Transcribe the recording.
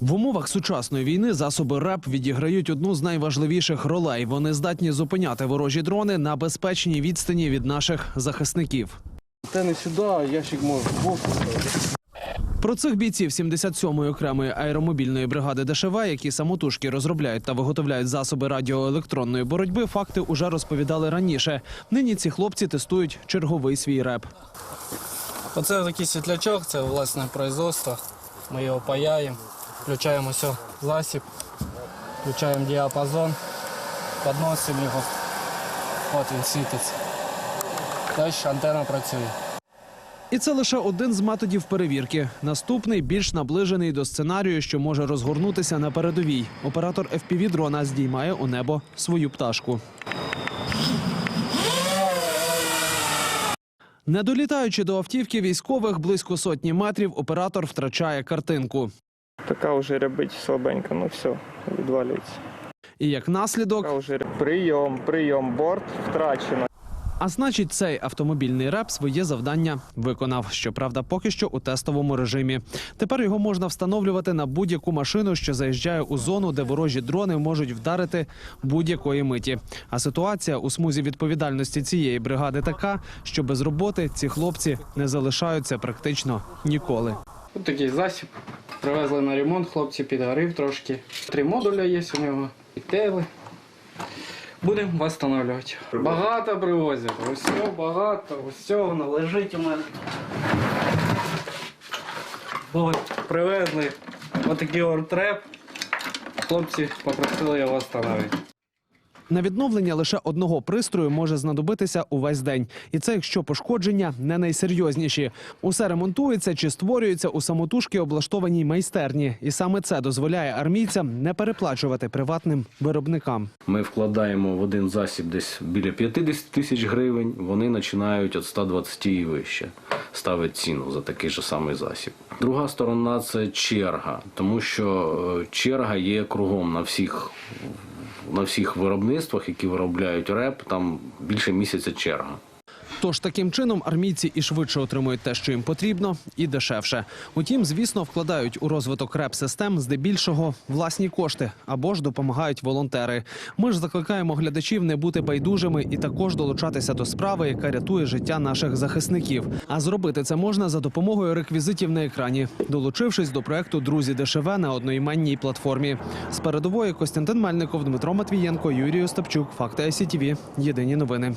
В умовах сучасної війни засоби РЕП відіграють одну з найважливіших ролей. Вони здатні зупиняти ворожі дрони на безпечній відстані від наших захисників. Та не сюди, а ящик може в бок. Про цих бійців 77-ї окремої аеромобільної бригади ДШВ, які самотужки розробляють та виготовляють засоби радіоелектронної боротьби, факти уже розповідали раніше. Нині ці хлопці тестують черговий свій реп. Оце такий світлячок, це власне производство. Ми його паяємо, включаємо все, засіб, включаємо діапазон, підносимо його. От він світиться. Далі антенна працює. І це лише один з методів перевірки. Наступний більш наближений до сценарію, що може розгорнутися на передовій. Оператор fpv дрона здіймає у небо свою пташку. Не долітаючи до автівки військових близько сотні метрів, оператор втрачає картинку. Така вже рябить слабенька, ну все, відвалюється. І як наслідок, Така вже прийом, прийом, борт втрачено. а значить, цей автомобільний реп своє завдання виконав. Щоправда, поки що у тестовому режимі. Тепер його можна встановлювати на будь-яку машину, що заїжджає у зону, де ворожі дрони можуть вдарити будь-якої миті. А ситуація у смузі відповідальності цієї бригади така, що без роботи ці хлопці не залишаються практично ніколи. Ось такий засіб. Привезли на ремонт, хлопці підгорів трошки. Три модуля є у нього, підтели. Будемо встановлювати. Багато привозять, усе багато, усе воно лежить у мене. От, привезли отакий ортреп. Хлопці попросили його встановити. На відновлення лише одного пристрою може знадобитися увесь день, і це якщо пошкодження не найсерйозніші. Усе ремонтується чи створюється у самотужки облаштованій майстерні, і саме це дозволяє армійцям не переплачувати приватним виробникам. Ми вкладаємо в один засіб десь біля 50 тисяч гривень. Вони починають від 120 і вище. Ставить ціну за такий же самий засіб. Друга сторона це черга, тому що е, черга є кругом на всіх. На всіх виробництвах, які виробляють реп, там більше місяця черга. Тож таким чином армійці і швидше отримують те, що їм потрібно, і дешевше. Утім, звісно, вкладають у розвиток реп-систем здебільшого власні кошти або ж допомагають волонтери. Ми ж закликаємо глядачів не бути байдужими і також долучатися до справи, яка рятує життя наших захисників. А зробити це можна за допомогою реквізитів на екрані, долучившись до проекту Друзі ДШВ на одноіменній платформі. З передової Костянтин Мельников, Дмитро Матвієнко, Юрій Остапчук. Факти СІТВ. Єдині новини.